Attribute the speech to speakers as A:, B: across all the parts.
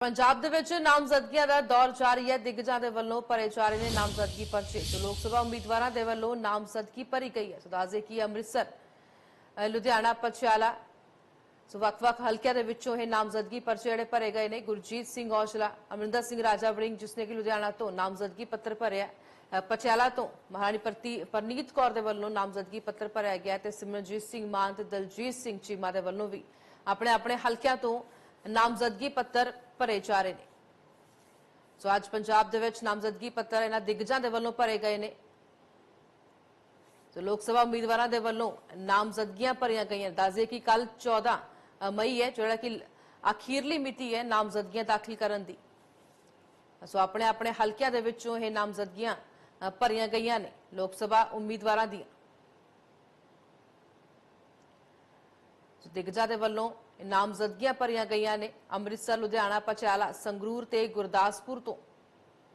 A: ਪੰਜਾਬ ਦੇ ਵਿੱਚ ਨਾਮਜ਼ਦਗੀਆਂ ਦਾ ਦੌਰ ਜਾਰੀ ਹੈ। ਦਿੱਗਜਾਂ ਦੇ ਵੱਲੋਂ ਭਰੇ ਜਾ ਰਹੇ ਨੇ ਨਾਮਜ਼ਦਗੀ ਪਰਚੇ। ਤੇ ਲੋਕ ਸਭਾ ਉਮੀਦਵਾਰਾਂ ਦੇ ਵੱਲੋਂ ਨਾਮਜ਼ਦਗੀ ਭਰੀ ਗਈ ਹੈ। ਸੋ ਦੱਸਦੇ ਕਿ ਅੰਮ੍ਰਿਤਸਰ ਲੁਧਿਆਣਾ, ਪਟਿਆਲਾ ਸੋ ਵੱਖ-ਵੱਖ ਹਲਕਿਆਂ ਦੇ ਵਿੱਚੋਂ ਇਹ ਨਾਮਜ਼ਦਗੀ ਪਰਚੇ ਜਿਹੜੇ ਭਰੇ ਗਏ ਨੇ। ਗੁਰਜੀਤ ਸਿੰਘ ਔਜਲਾ, ਅਮਰਿੰਦਰ ਸਿੰਘ ਰਾਜਾ ਵੜਿੰਗ, ਜਿਸ ਨੇ ਕਿ ਲੁਧਿਆਣਾ ਤੋਂ ਨਾਮਜ਼ਦਗੀ ਪੱਤਰ ਭਰਿਆ ਪਟਿਆਲਾ ਤੋਂ ਮਹਾਰਾਣੀ ਪ੍ਰਤੀ, ਪਰਨੀਤ ਕੌਰ ਦੇ ਵੱਲੋਂ ਨਾਮਜ਼ਦਗੀ ਪੱਤਰ ਭਰਿਆ ਗਿਆ ਹੈ ਤੇ ਸਿਮਰਨਜੀਤ ਸਿੰਘ ਮਾਨ ਤੇ ਦਲਜੀਤ ਸਿੰਘ ਚੀਮਾ ਦੇ ਵੱਲੋਂ ਵੀ ਆਪਣੇ ਆਪਣੇ ਹਲਕਿਆਂ ਤੋਂ ਨਾਮਜ਼ਦਗੀ ਪੱਤਰ ਭਰੇ ਜਾ ਰਹੇ ਨੇ। ਸੋ ਅੱਜ ਪੰਜਾਬ ਦੇ ਵਿੱਚ ਨਾਮਜ਼ਦਗੀ ਪੱਤਰ ਇਹਨਾਂ ਦਿੱਗਜਾਂ ਦੇ ਵੱਲੋਂ ਭਰੇ ਗਏ ਨੇ। ਸੋ ਲੋਕ ਸਭਾ ਉਮੀਦਵਾਰਾਂ ਦੇ ਵੱਲੋਂ ਨਾਮਜ਼ਦਗੀਆਂ ਭਰੀਆਂ ਗਈਆਂ। ਦੱਸਦੇ ਕਿ ਕੱਲ 14 ਮਈ ਹੈ, ਜਿਹੜਾ ਕਿ ਅਖੀਰਲੀ ਮਿਤੀ ਹੈ ਨਾਮਜ਼ਦਗੀਆਂ ਦਾਖਲ ਕਰਨ ਦੀ। ਸੋ ਆਪਣੇ ਆਪਣੇ ਹਲਕਿਆਂ ਦੇ ਵਿੱਚੋਂ ਇਹ ਨਾਮਜ਼ਦਗੀਆਂ ਭਰੀਆਂ ਗਈਆਂ ਨੇ ਲੋਕ ਸਭਾ ਉਮੀਦਵਾਰਾਂ ਦੀਆਂ। ਸੋ ਦਿੱਗਜਾਂ ਦੇ ਵੱਲੋਂ ਨਾਮਜ਼ਦਗੀਆਂ ਭਰੀਆਂ ਗਈਆਂ ਨੇ। ਅੰਮ੍ਰਿਤਸਰ, ਲੁਧਿਆਣਾ, ਪਟਿਆਲਾ, ਸੰਗਰੂਰ ਤੇ ਗੁਰਦਾਸਪੁਰ ਤੋਂ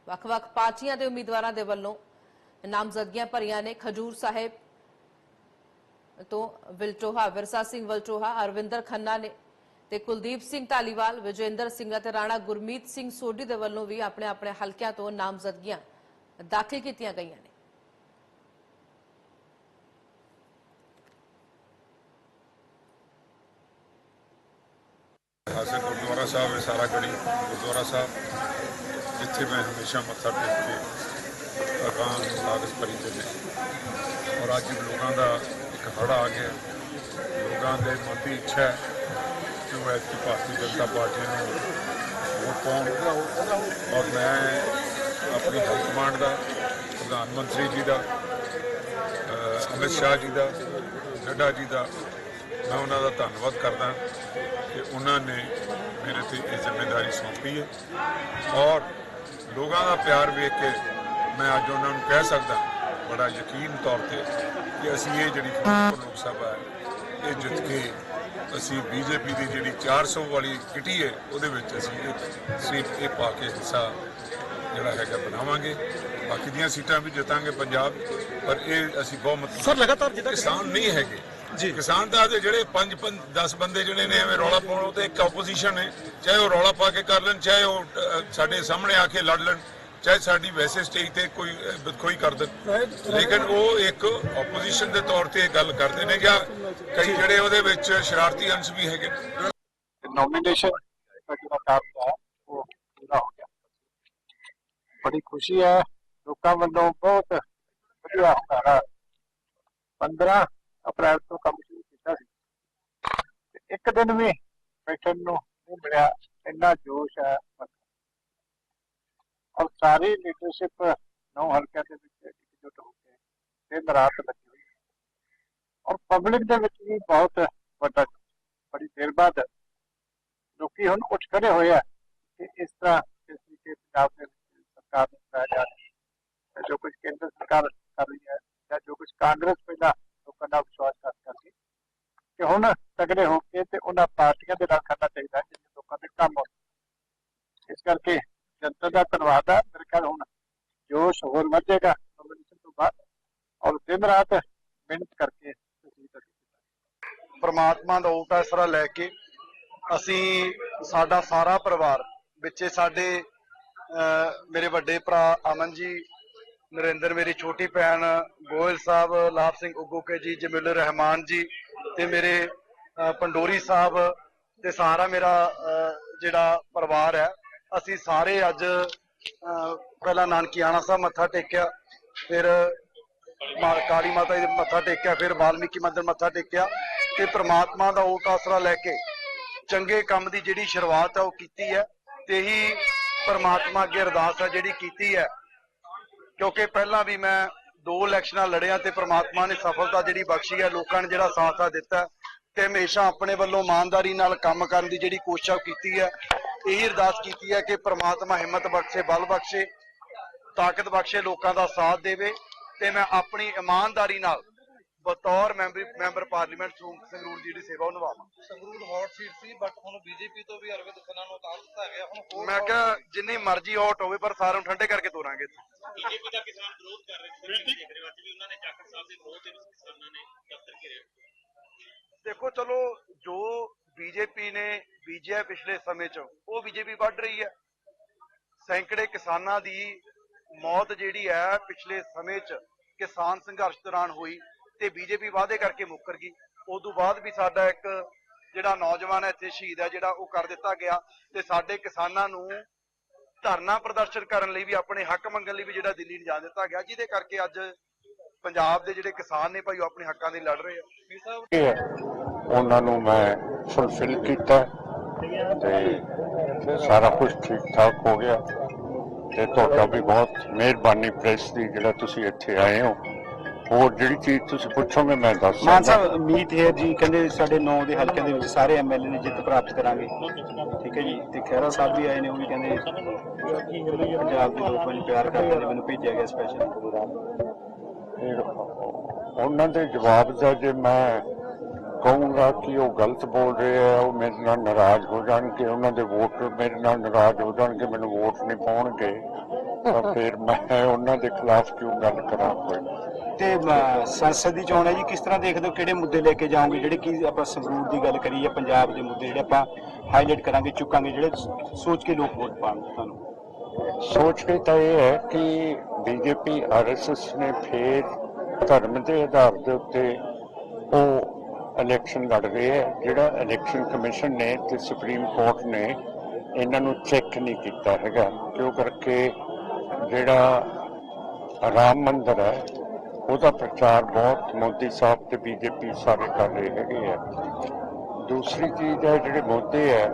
A: ਵੱਖ-ਵੱਖ ਪਾਰਟੀਆਂ ਦੇ ਉਮੀਦਵਾਰਾਂ ਦੇ ਵੱਲੋਂ ਨਾਮਜ਼ਦਗੀਆਂ ਭਰੀਆਂ ਨੇ। ਖਜੂਰ ਸਾਹਿਬ ਤੋਂ ਵਿਲਟੋਹਾ, ਵਿਰਸਾ ਸਿੰਘ ਵਲਟੋਹਾ, ਅਰਵਿੰਦਰ ਖੰਨਾ ਨੇ ਤੇ ਕੁਲਦੀਪ ਸਿੰਘ ਢਾਲੀਵਾਲ ਵਿਜੇਂਦਰ ਸਿੰਘ ਅਤੇ ਰਾਣਾ ਗੁਰਮੀਤ ਸਿੰਘ ਸੋਢੀ ਦੇ ਵੱਲੋਂ ਵੀ ਆਪਣੇ ਆਪਣੇ ਹਲਕਿਆਂ ਤੋਂ ਨਾਮਜ਼ਦਗੀਆਂ ਦਾਖਲ ਕੀਤੀਆਂ ਗਈਆਂ ਨੇ।
B: ਹਾਜ਼ਰ ਗੁਰਦੁਆਰਾ ਸਾਹਿਬ ਹੈ, ਸਾਰਾ ਗੜੀ ਗੁਰਦੁਆਰਾ ਸਾਹਿਬ। ਜਿੱਥੇ ਮੈਂ ਹਮੇਸ਼ਾ ਮੱਥਾ ਟੇਕ ਕੇ ਅਕਾਮ ਲਾਗਤ ਭਰੀ ਨੇ ਔਰ ਅੱਜ ਲੋਕਾਂ ਦਾ ਇੱਕ ਹੜ ਆ ਗਿਆ। ਲੋਕਾਂ ਦੇ ਮਨ ਦੀ ਇੱਛਾ ਹੈ ਕਿ ਉਹ ਐਤਕੀ ਭਾਰਤੀ ਜਨਤਾ ਪਾਰਟੀ ਨੂੰ ਵੋਟ ਪਾਉਣ। ਔਰ ਮੈਂ ਆਪਣੀ ਹਾਈ ਕਮਾਂਡ ਦਾ, ਪ੍ਰਧਾਨ ਮੰਤਰੀ ਜੀ ਦਾ ਅਮਿਤ ਸ਼ਾਹ ਜੀ ਦਾ ਨੱਡਾ ਜੀ ਦਾ ਮੈਂ ਉਹਨਾਂ ਦਾ ਧੰਨਵਾਦ ਕਰਦਾ ਕਿ ਉਹਨਾਂ ਨੇ ਮੇਰੇ ਤੇ ਇਹ ਜ਼ਿੰਮੇਵਾਰੀ ਸੌਂਪੀ ਹੈ। ਔਰ ਲੋਕਾਂ ਦਾ ਪਿਆਰ ਵੇਖ ਕੇ ਮੈਂ ਅੱਜ ਉਹਨਾਂ ਨੂੰ ਕਹਿ ਸਕਦਾ ਬੜਾ ਯਕੀਨ ਤੌਰ ਤੇ ਕਿ ਅਸੀਂ ਇਹ ਜਿਹੜੀ ਲੋਕ ਸਭਾ ਹੈ ਇਹ ਜਿੱਤ ਕੇ ਅਸੀਂ ਬੀਜੇਪੀ ਦੀ ਜਿਹੜੀ 400 ਵਾਲੀ ਕਿਟੀ ਹੈ ਉਹਦੇ ਵਿੱਚ ਅਸੀਂ ਇੱਕ ਸੀਟ ਇਹ ਪਾ ਕੇ ਹਿੱਸਾ ਜਿਹੜਾ ਹੈਗਾ ਬਣਾਵਾਂਗੇ। ਬਾਕੀ ਦੀਆਂ ਸੀਟਾਂ ਵੀ ਜਿੱਤਾਂਗੇ ਪੰਜਾਬ ਪਰ ਇਹ ਅਸੀਂ ਬਹੁਮਤ
C: ਸਰ ਲਗਾਤਾਰ ਜਿੱਦਾਂ
B: ਕਿਸਾਨ ਨਹੀਂ ਹੈਗੇ।
C: ਜੀ।
B: ਕਿਸਾਨ ਦਾ ਜਿਹੜੇ 5 5 10 ਬੰਦੇ ਜਿਹੜੇ ਨੇ ਐਵੇਂ ਰੌਲਾ ਪਾਉਣ ਉਹ ਤੇ ਇੱਕ ਆਪੋਜੀਸ਼ਨ ਹੈ ਚਾਹੇ ਉਹ ਰੌਲਾ ਪਾ ਕੇ ਕਰ ਲੈਣ ਚਾਹੇ ਉਹ ਸਾਡੇ ਸਾਹਮਣੇ ਆ ਕੇ ਲੜ ਲੈਣ ਚਾਹੇ ਸਾਡੀ ਵੈਸੇ ਸਟੇਜ ਤੇ ਕੋਈ ਬਦਖੋਈ ਕਰ ਦੇਣ। ਲੇਕਿਨ ਉਹ ਇੱਕ ਆਪੋਜੀਸ਼ਨ ਦੇ ਤੌਰ ਤੇ ਇਹ ਗੱਲ ਕਰਦੇ ਨੇ ਜਾਂ ਕਈ ਜਿਹੜੇ ਉਹਦੇ ਵਿੱਚ ਸ਼ਰਾਰਤੀ ਅੰਸ਼ ਵੀ ਹੈਗੇ ਨੇ।
D: ਨੋਮੀਨੇਸ਼ਨ ਦਾ ਜਿਹੜਾ ਕੰਮ ਹੈ ਉਹ ਪੂਰਾ ਹੋ ਗਿਆ। ਬੜੀ ਖੁਸ਼ੀ ਹੈ ਲੋਕਾਂ ਵੱਲੋਂ ਬਹੁਤ ਵਧੀਆ ਹੁੰਗਾਰਾ 15 ਅਪ੍ਰੈਲ ਤੋਂ ਕੰਮ ਸ਼ੁਰੂ ਕੀਤਾ ਸੀ। ਇੱਕ ਦਿਨ ਵੀ ਬੈਠਣ ਨੂੰ ਨਹੀਂ ਮਿਲਿਆ। ਇੰਨਾ ਜੋਸ਼ ਹੈ ਔਰ ਸਾਰੀ ਲੀਡਰਸ਼ਿਪ ਨੌ ਹਲਕਿਆਂ ਦੇ ਵਿੱਚ ਇਕਜੁੱਟ ਹੋ ਕੇ ਦਿਨ ਰਾਤ ਲੱਗੀ ਹੋਈ ਔਰ ਪਬਲਿਕ ਦੇ ਵਿੱਚ ਵੀ ਬਹੁਤ ਵੱਡਾ ਬੜੀ ਦੇਰ ਬਾਅਦ ਲੋਕੀ ਹੁਣ ਉੱਠ ਖੜੇ ਹੋਏ ਆ ਕਿ ਇਸ ਤਰ੍ਹਾਂ ਜਿਸ ਤਰੀਕੇ ਪੰਜਾਬ ਦੇ ਵਿੱਚ ਸਰਕਾਰ ਨੂੰ ਚਲਾਇਆ ਜਾ ਰਿਹਾ ਜੋ ਕੁਝ ਕੇਂਦਰ ਸਰਕਾਰ ਕਰ ਰਹੀ ਹੈ ਜਾਂ ਜੋ ਕੁਝ ਕਾਂਗਰਸ ਪਹਿਲਾਂ ਲੋਕਾਂ ਦਾ ਵਿਸ਼ਵਾਸ ਕਰ ਕਰਦੀ ਕਿ ਹੁਣ ਤਗੜੇ ਹੋ ਕੇ ਤੇ ਉਹਨਾਂ ਪਾਰਟੀਆਂ ਦੇ ਨਾਲ ਖੜਨਾ ਚਾਹੀਦਾ ਹੈ ਲੋਕਾਂ ਦੇ ਕੰਮ ਹੋਣ ਇਸ ਕਰਕੇ ਜਨਤਾ ਦਾ ਧੰਨਵਾਦ ਹੈ ਮੇਰੇ ਖਿਆਲ ਹੁਣ ਜੋਸ਼ ਹੋਰ ਵਧੇਗਾ। ਨੋਮੀਨੇਸ਼ਨ ਤੋਂ ਬਾਅਦ ਔਰ ਦਿਨ ਰਾਤ ਮਿਹਨਤ ਕਰਕੇ ਤਸਵੀਰ ਦਾ
C: ਪ੍ਰਮਾਤਮਾ ਦਾ ਉਹ ਫੈਸਲਾ ਲੈ ਕੇ ਅਸੀਂ ਸਾਡਾ ਸਾਰਾ ਪਰਿਵਾਰ ਵਿੱਚੇ ਸਾਡੇ ਅਹ, ਮੇਰੇ ਵੱਡੇ ਭਰਾ ਅਮਨ ਜੀ ਨਰਿੰਦਰ, ਮੇਰੀ ਛੋਟੀ ਭੈਣ ਗੋਇਲ ਸਾਹਿਬ, ਲਾਭ ਸਿੰਘ ਉਗੋਕੇ ਜੀ ਜਮੀਲ ਰਹਿਮਾਨ ਜੀ ਤੇ ਮੇਰੇ ਪੰਡੋਰੀ ਸਾਹਿਬ ਤੇ ਸਾਰਾ ਮੇਰਾ ਜਿਹੜਾ ਪਰਿਵਾਰ ਹੈ। ਅਸੀਂ ਸਾਰੇ ਅੱਜ ਪਹਿਲਾਂ ਨਾਨਕੀਆਣਾ ਸਾਹਿਬ ਮੱਥਾ ਟੇਕਿਆ, ਫਿਰ ਮਾਂ, ਕਾਲੀ ਮਾਤਾ ਜੀ ਦੇ ਮੱਥਾ ਟੇਕਿਆ, ਫਿਰ ਵਾਲਮੀਕੀ ਮੰਦਿਰ ਮੱਥਾ ਟੇਕਿਆ ਤੇ ਪ੍ਰਮਾਤਮਾ ਦਾ ਓਟ ਆਸਰਾ ਲੈ ਕੇ ਚੰਗੇ ਕੰਮ ਦੀ ਜਿਹੜੀ ਸ਼ੁਰੂਆਤ ਹੈ ਉਹ ਕੀਤੀ ਹੈ ਤੇ ਹੀ ਪ੍ਰਮਾਤਮਾ ਅੱਗੇ ਅਰਦਾਸ ਹੈ ਜਿਹੜੀ ਕੀਤੀ ਹੈ। ਕਿਉਂਕਿ ਪਹਿਲਾਂ ਵੀ ਮੈਂ ਦੋ ਇਲੈਕਸ਼ਨਾਂ ਲੜਿਆ ਤੇ ਪ੍ਰਮਾਤਮਾ ਨੇ ਸਫਲਤਾ ਜਿਹੜੀ ਬਖਸ਼ੀ ਹੈ, ਲੋਕਾਂ ਨੇ ਜਿਹੜਾ ਸਾਥ ਆ ਦਿੱਤਾ ਹੈ ਤੇ ਹਮੇਸ਼ਾ ਆਪਣੇ ਵੱਲੋਂ ਇਮਾਨਦਾਰੀ ਨਾਲ ਕੰਮ ਕਰਨ ਦੀ ਜਿਹੜੀ ਕੋਸ਼ਿਸ਼ ਕੀਤੀ ਹੈ, ਇਹੀ ਅਰਦਾਸ ਕੀਤੀ ਹੈ ਕਿ ਪ੍ਰਮਾਤਮਾ ਹਿੰਮਤ ਬਖਸ਼ੇ, ਬਲ ਬਖਸ਼ੇ, ਤਾਕਤ ਬਖਸ਼ੇ, ਲੋਕਾਂ ਦਾ ਸਾਥ ਦੇਵੇ ਤੇ ਮੈਂ ਆਪਣੀ ਇਮਾਨਦਾਰੀ ਨਾਲ ਬਤੌਰ ਮੈਂਬਰ ਮੈਂਬਰ ਪਾਰਲੀਮੈਂਟ ਸੰਗਰੂਰ ਜੀ ਦੀ ਸੇਵਾ ਉਹ ਨਿਭਾਵਾਂ।
E: ਸੰਗਰੂਰ ਹੌਟ ਸੀਟ ਸੀ ਬਟ ਹੁਣ ਬੀਜੇਪੀ ਤੋਂ ਵੀ ਅਰਵਿੰਦ ਖੰਨਾ ਨੂੰ ਉਤਾਰ ਦਿੱਤਾ ਗਿਆ। ਹੁਣ ਹੋਰ
C: ਮੈਂ ਕਿਹਾ ਜਿੰਨੀ ਮਰਜ਼ੀ ਆਊਟ ਹੋਵੇ ਪਰ ਸਾਰਿਆਂ ਨੂੰ ਠੰਡੇ ਕਰਕੇ ਤੋਰਾਂਗੇ
F: ਬੀਜੇਪੀ ਦਾ ਕਿਸਾਨ ਵਿਰੋਧ ਕਰ ਰਹੇ ਸੀ। ਕੇਜਰੀਵਾਲ ਵੀ ਉਹਨਾਂ ਨੇ ਜਾਖੜ ਸਾਹਿਬ ਦੇ ਵਿਰੋਧ ਦੇ ਵਿੱਚ ਕਿਸਾਨਾਂ ਨੇ ਦਫ਼ਤਰ ਘੇਰਿਆ।
C: ਦੇਖੋ ਚਲੋ ਜੋ ਬੀਜੇਪੀ ਨੇ ਬੀਜਿਆ ਪਿਛਲੇ ਸਮੇਂ 'ਚ ਉਹ ਬੀਜੇਪੀ ਵੱਢ ਰਹੀ ਹੈ। ਸੈਂਕੜੇ ਕਿਸਾਨਾਂ ਦੀ ਮੌਤ ਜਿਹੜੀ ਹੈ ਪਿਛਲੇ ਸਮੇਂ 'ਚ ਕਿਸਾਨ ਸੰਘਰਸ਼ ਦੌਰਾਨ ਹੋਈ। ਤੇ ਬੀਜੇਪੀ ਵਾਅਦੇ ਕਰਕੇ ਮੁੱਕਰ ਗਈ। ਉਸ ਤੋਂ ਬਾਅਦ ਵੀ ਸਾਡਾ ਇੱਕ ਜਿਹੜਾ ਨੌਜਵਾਨ ਹੈ ਇੱਥੇ ਸ਼ਹੀਦ ਹੈ ਜਿਹੜਾ ਉਹ ਕਰ ਦਿੱਤਾ ਗਿਆ ਤੇ ਸਾਡੇ ਕਿਸਾਨਾਂ ਨੂੰ ਧਰਨਾ ਪ੍ਰਦਰਸ਼ਨ ਕਰਨ ਲਈ ਵੀ ਆਪਣੇ ਹੱਕ ਮੰਗਣ ਲਈ ਵੀ ਜਿਹੜਾ ਦਿੱਲੀ ਨਹੀਂ ਜਾਣ ਦਿੱਤਾ ਗਿਆ ਜਿਹਦੇ ਕਰਕੇ ਅੱਜ ਪੰਜਾਬ ਦੇ ਜਿਹੜੇ ਕਿਸਾਨ ਨੇ ਭਾਈ ਉਹ ਆਪਣੇ ਹੱਕਾਂ ਲਈ ਲੜ ਰਹੇ ਆ।
G: ਉਹਨਾਂ ਨੂੰ ਮੈਂ ਫੁੱਲਫਿਲ ਕੀਤਾ ਤੇ ਸਾਰਾ ਕੁਝ ਠੀਕ ਠਾਕ ਹੋ ਗਿਆ ਤੇ ਤੁਹਾਡਾ ਵੀ ਬਹੁਤ ਮਿਹਰਬਾਨੀ ਪ੍ਰੈਸ ਦੀ ਜਿਹੜਾ ਤੁਸੀਂ ਇੱਥੇ ਆਏ ਹੋ। ਹੋਰ ਜਿਹੜੀ ਚੀਜ਼ ਤੁਸੀਂ ਪੁੱਛੋਗੇ ਮੈਂ ਦੱਸ
H: ਮਾਨ
G: ਸਕਦਾ।
H: ਸਾਹਿਬ ਮੀਤ ਹੈ ਜੀ ਕਹਿੰਦੇ ਸਾਡੇ ਨੌ ਦੇ ਹਲਕਿਆਂ ਦੇ ਵਿੱਚ ਸਾਰੇ ਐਮਐਲਏ ਨੇ ਜਿੱਤ ਪ੍ਰਾਪਤ ਕਰਾਂਗੇ। ਠੀਕ ਹੈ ਜੀ ਤੇ ਖਹਿਰਾ ਸਾਹਿਬ ਵੀ ਆਏ ਨੇ ਉਹ ਵੀ ਕਹਿੰਦੇ ਪੰਜਾਬ ਦੇ ਲੋਕ ਮੈਨੂੰ ਪਿਆਰ ਕਰਦੇ ਨੇ ਮੈਨੂੰ ਭੇਜਿਆ ਗਿਆ ਸਪੈਸ਼ਲ
G: ਫਿਰ ਉਹਨਾਂ ਦੇ ਜਵਾਬ ਦਾ ਜੇ ਮੈਂ ਕਹੂੰਗਾ ਕਿ ਉਹ ਗਲਤ ਬੋਲ ਰਹੇ ਆ ਉਹ ਮੇਰੇ ਨਾਲ ਨਾਰਾਜ਼ ਹੋ ਜਾਣਗੇ ਉਹਨਾਂ ਦੇ ਵੋਟਰ ਮੇਰੇ ਨਾਲ ਨਾਰਾਜ਼ ਹੋ ਜਾਣਗੇ ਮੈਨੂੰ ਵੋਟ ਨਹੀਂ ਪਾਉਣਗੇ। ਤਾਂ ਫਿਰ ਮੈਂ ਉਹਨਾਂ ਦੇ ਖਿਲਾਫ ਕਿਉਂ ਗੱਲ ਕਰਾਂ ਕੋਈ?
H: ਤੇ ਸੰਸਦ ਦੀ ਚੋਣ ਹੈ ਜੀ ਕਿਸ ਤਰ੍ਹਾਂ ਦੇਖਦੇ ਹੋ ਕਿਹੜੇ ਮੁੱਦੇ ਲੈ ਕੇ ਜਾਓਗੇ? ਜਿਹੜੇ ਕੀ ਆਪਾਂ ਸੰਗਰੂਰ ਦੀ ਗੱਲ ਕਰੀਏ ਜਾਂ ਪੰਜਾਬ ਦੇ ਮੁੱਦੇ ਜਿਹੜੇ ਆਪਾਂ ਹਾਈਲਾਈਟ ਕਰਾਂਗੇ ਚੁੱਕਾਂਗੇ ਜਿਹੜੇ ਸੋਚ ਕੇ ਲੋਕ ਵੋਟ ਪਾਣ ਤੁਹਾਨੂੰ?
G: ਸੋਚ ਕੇ ਤਾਂ ਇਹ ਹੈ ਕਿ ਬੀਜੇਪੀ ਆਰਐਸਐਸ ਨੇ ਫੇਰ ਧਰਮ ਦੇ ਆਧਾਰ ਦੇ ਉੱਤੇ ਉਹ ਇਲੈਕਸ਼ਨ ਲੜ ਰਹੇ ਹੈ ਜਿਹੜਾ ਇਲੈਕਸ਼ਨ ਕਮਿਸ਼ਨ ਨੇ ਤੇ ਸੁਪਰੀਮ ਕੋਰਟ ਨੇ ਇਹਨਾਂ ਨੂੰ ਚੈੱਕ ਨਹੀਂ ਕੀਤਾ ਹੈਗਾ ਕਿਉਂ ਕਰਕੇ ਜਿਹੜਾ ਰਾਮ ਮੰਦਿਰ ਹੈ, ਉਹਦਾ ਪ੍ਰਚਾਰ ਬਹੁਤ ਮੋਦੀ ਸਾਹਿਬ ਤੇ ਬੀਜੇਪੀ ਸਾਰੇ ਕਰ ਰਹੇ ਹੈਗੇ ਆ। ਦੂਸਰੀ ਚੀਜ਼ ਹੈ, ਜਿਹੜੇ ਮੁੱਦੇ ਹੈ,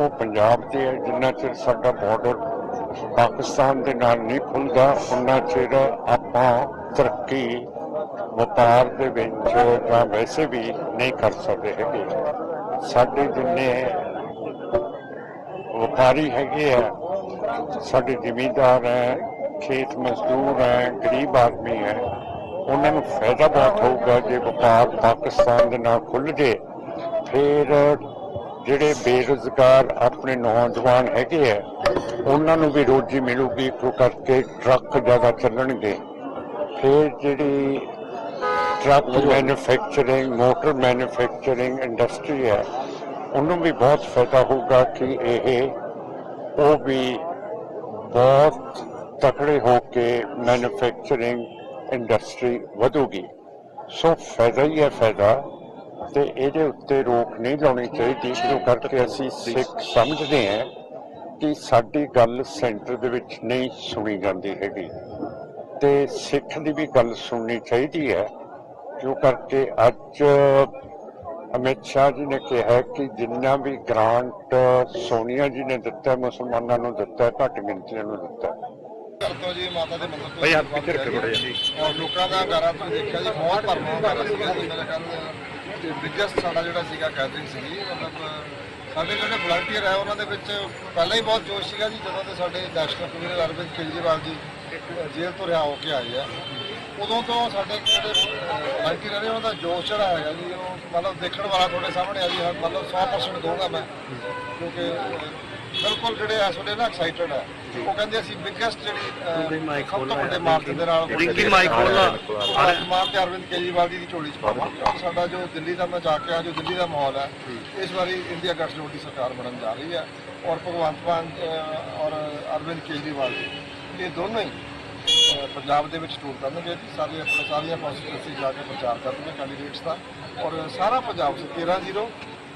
G: ਉਹ ਪੰਜਾਬ ਦੇ ਹੈ, ਜਿੰਨਾ ਚਿਰ ਸਾਡਾ ਬਾਰਡਰ ਪਾਕਿਸਤਾਨ ਦੇ ਨਾਲ ਨਹੀਂ ਖੁੱਲਦਾ ਉਹਨਾਂ ਚਿਰ ਆਪਾਂ ਤਰੱਕੀ ਵਪਾਰ ਦੇ ਵਿੱਚ ਜਾਂ ਵੈਸੇ ਵੀ ਨਹੀਂ ਕਰ ਸਕਦੇ ਹੈਗੇ। ਸਾਡੇ ਜਿੰਨੇ ਵਪਾਰੀ ਹੈਗੇ ਆ ਸਾਡੇ ਜ਼ਿਮੀਂਦਾਰ ਹੈ ਖੇਤ ਮਜ਼ਦੂਰ ਹੈ ਗਰੀਬ ਆਦਮੀ ਹੈ ਉਹਨਾਂ ਨੂੰ ਫਾਇਦਾ ਬਹੁਤ ਹੋਊਗਾ ਜੇ ਵਪਾਰ ਪਾਕਿਸਤਾਨ ਦੇ ਨਾਲ ਖੁੱਲ ਜੇ। ਫਿਰ ਜਿਹੜੇ ਬੇਰੁਜ਼ਗਾਰ ਆਪਣੇ ਨੌਜਵਾਨ ਹੈਗੇ ਆ ਉਹਨਾਂ ਨੂੰ ਵੀ ਰੋਜੀ ਮਿਲੂਗੀ ਕਿਉਂ ਕਰਕੇ ਟਰੱਕ ਜ਼ਿਆਦਾ ਚੱਲਣਗੇ। ਫਿਰ ਜਿਹੜੀ truck manufacturing motor manufacturing industry ਹੈ ਉਹਨੂੰ ਵੀ ਬਹੁਤ ਫਾਇਦਾ ਹੋਊਗਾ ਕਿ ਇਹ ਉਹ ਵੀ ਬਹੁਤ ਤਕੜੇ ਹੋ ਕੇ ਮੈਨੂਫੈਕਚਰਿੰਗ ਇੰਡਸਟਰੀ ਵਧੂਗੀ। ਸੋ ਫਾਇਦਾ ਹੀ ਹੈ ਫਾਇਦਾ ਤੇ ਇਹਦੇ ਉੱਤੇ ਰੋਕ ਨਹੀਂ ਲਾਉਣੀ ਚਾਹੀਦੀ। ਕਿਉਂ ਕਰਕੇ ਅਸੀਂ ਸਿੱਖ ਸਮਝਦੇ ਹਾਂ ਕਿ ਸਾਡੀ ਗੱਲ ਸੈਂਟਰ ਦੇ ਵਿੱਚ ਨਹੀਂ ਸੁਣੀ ਜਾਂਦੀ ਹੈਗੀ। ਤੇ ਸਿੱਖ ਦੀ ਵੀ ਗੱਲ ਸੁਣਨੀ ਚਾਹੀਦੀ ਹੈ, ਜੋ ਕਰਕੇ ਅੱਜ ਅਮਿਤ ਸ਼ਾਹ ਜੀ ਨੇ ਕਿਹਾ ਕਿ ਜਿੰਨਾ ਵੀ ਗ੍ਰਾਂਟ ਸੋਨੀਆ ਜੀ ਨੇ ਦਿੱਤਾ ਮੁਸਲਮਾਨਾਂ ਨੂੰ ਦਿੱਤਾ ਘੱਟ ਗਿਣਤੀਆਂ ਨੂੰ ਦਿੱਤਾ।
E: ਘਰ ਤੋਂ ਜੀ ਮਾਤਾ ਦੇ ਮੰਦਰ ਤੋਂ ਭਾਈ ਹੱਥ ਪਿੱਛੇ ਰੱਖੋ ਜੀ ਔਰ ਲੋਕਾਂ ਦਾ ਗਾਰਾ ਤੁਸੀਂ ਦੇਖਿਆ ਜੀ ਬਹੁਤ ਭਰਮਾ ਕਰ ਸੀਗਾ ਜੀ ਮੇਰੇ ਖਿਆਲ ਤੇ ਬਿਗੇਸਟ ਸਾਡਾ ਜਿਹੜਾ ਸੀਗਾ ਗੈਦਰਿੰਗ ਸੀਗੀ ਮਤਲਬ ਸਾਡੇ ਜਿਹੜੇ ਵਲੰਟੀਅਰ ਹੈ ਉਹਨਾਂ ਦੇ ਵਿੱਚ ਪਹਿਲਾਂ ਹੀ ਬਹੁਤ ਜੋਸ਼ ਸੀਗਾ ਜੀ ਜਦੋਂ ਤੇ ਸਾਡੇ ਨੈਸ਼ਨਲ ਪ੍ਰੀਮੀਅਰ ਅਰਵਿੰਦ ਕੇਜਰੀਵਾਲ ਜੀ ਜੇਲ੍ਹ ਤੋਂ ਰਿਹਾ ਹੋ ਕੇ ਆਏ ਆ। ਉਦੋਂ ਤੋਂ ਸਾਡੇ ਜਿਹੜੇ ਵਲੰਟੀਅਰ ਨੇ ਉਹਦਾ ਜੋਸ਼ ਜਿਹੜਾ ਹੈਗਾ ਜੀ ਉਹ ਮਤਲਬ ਦੇਖਣ ਵਾਲਾ ਤੁਹਾਡੇ ਸਾਹਮਣੇ ਆ ਜੀ ਮਤਲਬ 100% ਦਊਂਗਾ ਮੈਂ ਕਿਉਂਕਿ ਬਿਲਕੁਲ ਜਿਹੜੇ ਇਸ ਵੇਲੇ ਨਾ ਐਕਸਾਈਟਡ ਹੈ ਉਹ ਕਹਿੰਦੇ ਅਸੀਂ ਬਿਗੇਸਟ ਜਿਹੜੀ ਸਭ ਤੋਂ ਵੱਡੇ ਮਾਰਜਨ ਦੇ ਨਾਲ ਰਿੰਕੀ ਮਾਈਕ ਖੋਲਣਾ ਮਾਨ ਤੇ ਅਰਵਿੰਦ ਕੇਜਰੀਵਾਲ ਜੀ ਦੀ ਝੋਲੀ ਚ ਔਰ ਸਾਡਾ ਜੋ ਦਿੱਲੀ ਦਾ ਮੈਂ ਜਾ ਕੇ ਆ ਜੋ ਦਿੱਲੀ ਦਾ ਮਾਹੌਲ ਹੈ ਇਸ ਵਾਰੀ ਇੰਡੀਆ ਗੱਠਜੋੜ ਦੀ ਸਰਕਾਰ ਬਣਨ ਜਾ ਰਹੀ ਹੈ ਔਰ ਭਗਵੰਤ ਮਾਨ ਔਰ ਅਰਵਿੰਦ ਕੇਜਰੀਵਾਲ ਜੀ ਇਹ ਦੋਨੋਂ ਹੀ ਪੰਜਾਬ ਦੇ ਵਿੱਚ ਟੂਰ ਕਰਨਗੇ ਜੀ। ਸਾਰੇ ਆਪਣੇ ਸਾਰੀਆਂ ਕਨਸਟੀਟਿਊਂਸੀ ਜਾ ਕੇ ਪ੍ਰਚਾਰ ਕਰਨਗੇ ਕੈਂਡੀਡੇਟਸ ਦਾ। ਔਰ ਸਾਰਾ ਪੰਜਾਬ ਸੇ 13-0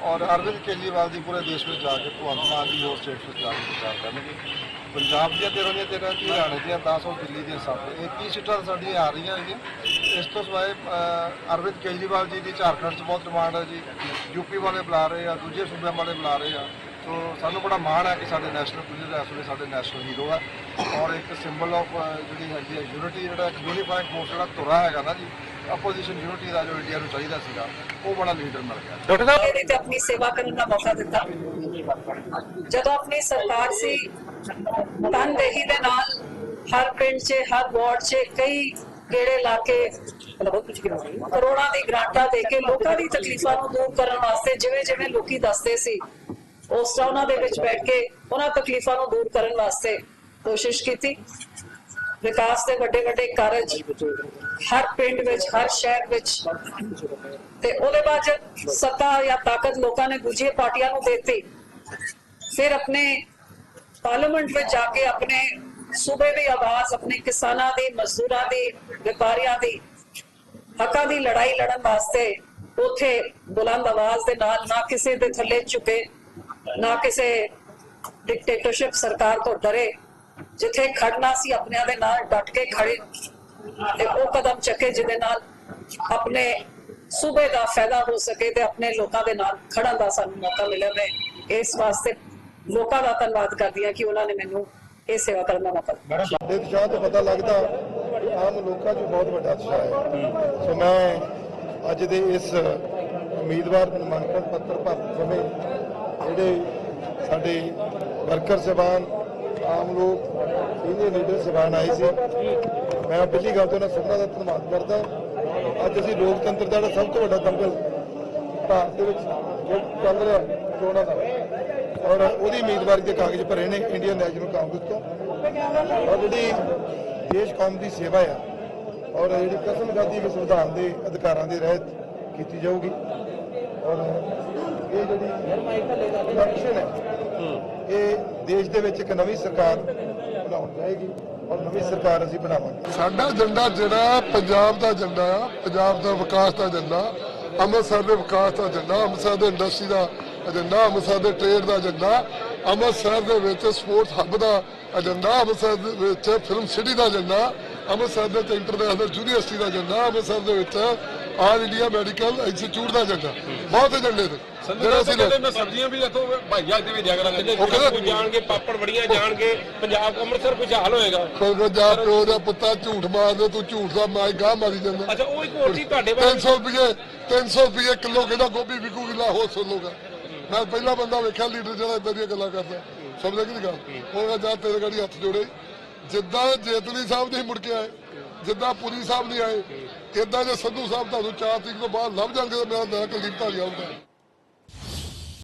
E: ਔਰ ਅਰਵਿੰਦ ਕੇਜਰੀਵਾਲ ਜੀ ਪੂਰੇ ਦੇਸ਼ ਵਿੱਚ ਜਾ ਕੇ ਭਗਵੰਤ ਮਾਨ ਦੀ ਹੋਰ ਸਟੇਟਸ ਵਿੱਚ ਜਾ ਕੇ ਪ੍ਰਚਾਰ ਕਰਨਗੇ। ਪੰਜਾਬ ਦੀਆਂ 13 ਦੀਆਂ 13 ਜੀ, ਹਰਿਆਣੇ ਦੀਆਂ 10 ਔਰ ਦਿੱਲੀ ਦੀਆਂ 7 ਇਹ 30 ਸੀਟਾਂ ਸਾਡੀਆਂ ਆ ਰਹੀਆਂ ਜੀ। ਇਸ ਤੋਂ ਸਿਵਾਏ ਅਰਵਿੰਦ ਕੇਜਰੀਵਾਲ ਜੀ ਦੀ ਝਾਰਖੰਡ 'ਚ ਬਹੁਤ ਡਿਮਾਂਡ ਹੈ ਜੀ। ਯੂਪੀ ਵਾਲੇ ਬੁਲਾ ਰਹੇ ਆ, ਦੂਜੇ ਸੂਬਿਆਂ ਵਾਲੇ ਬੁਲਾ ਰਹੇ ਆ। ਸੋ ਸਾਨੂੰ ਬੜਾ ਮਾਣ ਹੈ ਕਿ ਸਾਡੇ ਨੈਸ਼ਨਲ ਪ੍ਰੀਜ਼ੀਡੈਂਟ ਇਸ ਵੇਲੇ ਸਾਡੇ ਨੈਸ਼ਨਲ ਹੀਰੋ ਹੈ ਔਰ ਇੱਕ ਸਿੰਬਲ ਆਫ ਜਿਹੜੀ ਹੈਗੀ ਹੈ ਯੂਨਿਟੀ ਜਿਹੜਾ ਇੱਕ ਯੂਨੀਫਾਈਡ ਫੋਰਸ ਜਿਹੜਾ ਤੁਰਾ ਹੈਗਾ ਨਾ ਜੀ ਆਪੋਜੀਸ਼ਨ ਯੂਨਿਟੀ ਦਾ ਜੋ ਇੰਡੀਆ ਨੂੰ ਚਾਹੀਦਾ ਸੀਗਾ ਉਹ ਬੜਾ ਲੀਡਰ ਮਿਲ ਗਿਆ।
I: ਇਹਦੇ ਤੇ ਆਪਣੀ ਸੇਵਾ ਕਰਨ ਦਾ ਮੌਕਾ ਦਿੱਤਾ। ਜਦੋਂ ਆਪਣੀ ਸਰਕਾਰ ਸੀ ਤਨਦੇਹੀ ਦੇ ਨਾਲ ਹਰ ਪਿੰਡ 'ਚ ਹਰ ਵਾਰਡ 'ਚ ਕਈ ਗੇੜੇ ਲਾ ਕੇ ਕਰੋੜਾਂ ਦੀ ਗ੍ਰਾਂਟਾਂ ਦੇ ਕੇ ਲੋਕਾਂ ਦੀ ਤਕਲੀਫਾਂ ਨੂੰ ਦੂਰ ਕਰਨ ਵਾਸਤੇ ਜਿਵੇਂ ਜਿਵੇਂ ਲੋਕੀ ਦੱਸਦੇ ਸੀ ਉਸ ਤਰ੍ਹਾਂ ਉਹਨਾਂ ਦੇ ਵਿੱਚ ਬੈਠ ਕੇ ਉਹਨਾਂ ਤਕਲੀਫਾਂ ਨੂੰ ਦੂਰ ਕਰਨ ਵਾਸਤੇ ਕੋਸ਼ਿਸ਼ ਕੀਤੀ। ਵਿਕਾਸ ਦੇ ਵੱਡੇ ਵੱਡੇ ਕਾਰਜ ਹਰ ਪਿੰਡ ਵਿੱਚ, ਹਰ ਸ਼ਹਿਰ ਵਿੱਚ। ਤੇ ਉਹਦੇ ਬਾਅਦ ਜਦ ਸੱਤਾ ਜਾਂ ਤਾਕਤ ਲੋਕਾਂ ਨੇ ਦੂਜੀਆਂ ਪਾਰਟੀਆਂ ਨੂੰ ਦਿੱਤੀ, ਫਿਰ ਆਪਣੇ ਪਾਰਲੀਮੈਂਟ ਵਿੱਚ ਜਾ ਕੇ ਆਪਣੇ ਸੂਬੇ ਦੀ ਆਵਾਜ਼, ਆਪਣੇ ਕਿਸਾਨਾਂ ਦੀ, ਮਜ਼ਦੂਰਾਂ ਦੀ, ਵਪਾਰੀਆਂ ਦੀ, ਹੱਕਾਂ ਦੀ ਲੜਾਈ ਲੜਨ ਵਾਸਤੇ ਉਥੇ ਬੁਲੰਦ ਆਵਾਜ਼ ਦੇ ਨਾਲ ਨਾ ਕਿਸੇ ਦੇ ਥੱਲੇ ਝੁਕੇ। ਨਾ ਕਿਸੇ ਡਿਕਟੇਟਰਸ਼ਿਪ ਸਰਕਾਰ ਤੋਂ ਡਰੇ, ਜਿੱਥੇ ਖੜਨਾ ਸੀ ਆਪਣਿਆਂ ਦੇ ਨਾਲ ਡਟ ਕੇ ਖੜੇ। ਤੇ ਉਹ ਕਦਮ ਚੱਕੇ ਜਿਹਦੇ ਨਾਲ ਆਪਣੇ ਸੂਬੇ ਦਾ ਫਾਇਦਾ ਹੋ ਸਕੇ ਤੇ ਆਪਣੇ ਲੋਕਾਂ ਦੇ ਨਾਲ ਖੜਨ ਦਾ ਸਾਨੂੰ ਮੌਕਾ ਮਿਲਿਆ। ਮੈਂ ਇਸ ਵਾਸਤੇ ਲੋਕਾਂ ਦਾ ਧੰਨਵਾਦ ਕਰਦੀ ਹਾਂ ਕਿ ਉਹਨਾਂ ਨੇ ਮੈਨੂੰ ਇਹ ਸੇਵਾ ਕਰਨ ਦਾ ਮੌਕਾ ਦਿੱਤਾ।
J: ਸਾਡੇ ਉਤਸ਼ਾਹ ਤੋਂ ਪਤਾ ਲੱਗਦਾ ਆਮ ਲੋਕਾਂ 'ਚ ਬਹੁਤ ਵੱਡਾ ਉਤਸ਼ਾਹ ਹੈ। ਸੋ ਮੈਂ ਅੱਜ ਦੇ ਇਸ ਉਮੀਦਵਾਰ ਨਾਮਾਂਕਨ ਪੱਤਰ ਭਰਨ ਸਮੇਂ ਜਿਹੜੇ ਸਾਡੇ ਵਰਕਰ ਸਭਾਨ ਆਮ ਲੋਕ ਸੀਨੀਅਰ ਲੀਡਰ ਸਭਾਨ ਆਏ ਸੀ। ਮੈਂ ਪਹਿਲੀ ਗੱਲ ਤੋਂ ਉਹਨਾਂ ਸਭਨਾਂ ਦਾ ਧੰਨਵਾਦ ਕਰਦਾ। ਅੱਜ ਅਸੀਂ ਲੋਕਤੰਤਰ ਦਾ ਜਿਹੜਾ ਸਭ ਤੋਂ ਵੱਡਾ ਦੰਗਲ ਭਾਰਤ ਦੇ ਵਿੱਚ ਚੱਲ ਰਿਹਾ ਚੋਣਾਂ ਦਾ ਔਰ ਉਹਦੀ ਉਮੀਦਵਾਰੀ ਦੇ ਕਾਗਜ਼ ਭਰੇ ਨੇ ਇੰਡੀਅਨ ਨੈਸ਼ਨਲ ਕਾਂਗਰਸ ਤੋਂ। ਔਰ ਜਿਹੜੀ ਦੇਸ਼ ਕੌਮ ਦੀ ਸੇਵਾ ਆ, ਔਰ ਜਿਹੜੀ ਕਸਮਗਾਦੀ ਵੀ ਸੰਵਿਧਾਨ ਦੇ ਅਧਿਕਾਰਾਂ ਦੇ ਰਹਿਤ ਕੀਤੀ ਜਾਊਗੀ। ਔਰ ਇਹ ਜਿਹੜੀ ਇਲੈਕਸ਼ਨ ਹੈ। ਇਹ ਦੇਸ਼ ਦੇ ਵਿੱਚ ਇੱਕ ਨਵੀਂ ਸਰਕਾਰ ਬਣਾਉਣ ਜਾਏਗੀ ਔਰ ਨਵੀਂ ਸਰਕਾਰ ਅਸੀਂ ਬਣਾਵਾਂਗੇ।
K: ਸਾਡਾ ਏਜੰਡਾ ਜਿਹੜਾ ਪੰਜਾਬ ਦਾ ਏਜੰਡਾ ਆ ਪੰਜਾਬ ਦਾ ਵਿਕਾਸ ਦਾ ਏਜੰਡਾ ਅੰਮ੍ਰਿਤਸਰ ਦੇ ਵਿਕਾਸ ਦਾ ਏਜੰਡਾ ਅੰਮ੍ਰਿਤਸਰ ਦੇ ਇੰਡਸਟਰੀ ਦਾ ਏਜੰਡਾ ਅੰਮ੍ਰਿਤਸਰ ਦੇ ਟ੍ਰੇਡ ਦਾ ਏਜੰਡਾ ਅੰਮ੍ਰਿਤਸਰ ਦੇ ਵਿੱਚ ਸਪੋਰਟਸ ਹੱਬ ਦਾ ਏਜੰਡਾ ਅੰਮ੍ਰਿਤਸਰ ਦੇ ਵਿੱਚ ਫਿਲਮ ਸਿਟੀ ਦਾ ਏਜੰਡਾ ਅੰਮ੍ਰਿਤਸਰ ਦੇ ਇੰਟਰਨੈਸ਼ਨਲ ਯੂਨੀਵਰਸਿਟੀ ਦਾ ਏਜੰਡਾ ਅੰਮ੍ਰਿਤਸਰ ਦੇ ਵਿੱਚ ਆਲ ਇੰਡੀਆ ਮੈਡੀਕਲ ਇੰਸਟੀਚਿਊਟ ਦਾ ਏਜੰਡਾ। ਬਹੁਤ ਏਜੰਡੇ ਨੇ। ਜਿਹੜੇ ਅਸੀਂ
L: ਮੈਂ ਸਬਜ਼ੀਆਂ ਵੀ ਇੱਥੋਂ ਭਾਈਆ ਦੇ ਵੀ ਦਿਆ ਕਰਾਂਗੇ
K: ਉਹ ਕਹਿੰਦਾ-
L: ਕੋਈ ਜਾਣਗੇ ਪਾਪੜ ਬੜੀਆਂ ਜਾਣਗੇ ਪੰਜਾਬ ਅੰਮ੍ਰਿਤਸਰ ਖੁਸ਼ਹਾਲ ਹੋਏਗਾ।
K: ਕੋਈ ਜਾ ਪਿਓ ਦਾ ਪੁੱਤਾ ਝੂਠ ਮਾਰਦੇ ਤੂੰ ਝੂਠ ਦਾ ਮਾਈ ਗਾਹ ਮਾਰੀ ਜਾਂਦਾ।
L: ਅੱਛਾ ਉਹ ਇੱਕ ਹੋਰ ਚੀਜ਼ ਤੁਹਾਡੇ ਬਾਰੇ
K: 300 ਰੁਪਏ 300 ਰੁਪਏ ਕਿਲੋ ਕਹਿੰਦਾ ਗੋਭੀ ਵਿਕੂਗੀ ਲਾਹੌਰ ਸੁਣ ਲੋਗਾ ਮੈਂ ਪਹਿਲਾ ਬੰਦਾ ਵੇਖਿਆ ਲੀਡਰ ਜਿਹੜਾ ਇਦਾਂ ਦੀਆਂ ਗੱਲਾਂ ਕਰਦਾ। ਕਿ ਨਹੀਂ ਗੱਲ? ਉਹ ਕਹਿੰਦਾ ਜਾ ਤੇਰੇ ਗਾੜੀ ਹੱਥ ਜੋੜੇ। ਜਿੱਦਾਂ ਜੇਤਲੀ ਸਾਹਿਬ ਨਹੀਂ ਮੁੜ ਕੇ ਆਏ ਜਿੱਦਾਂ ਪੁਰੀ ਸਾਹਿਬ ਨਹੀਂ ਆਏ ਇਦਾਂ ਜੇ ਸੰਧੂ ਸਾਹਿਬ ਤੁਹਾਨੂੰ 4 ਤਰੀਕ ਤੋਂ ਬਾਅਦ ਲੱਭ ਜਾਣਗੇ ਤਾਂ ਮੇਰਾ ਨਾਂ ਕੁਲਦੀਪ ਧਾਲੀਆ ਹੁੰਦਾ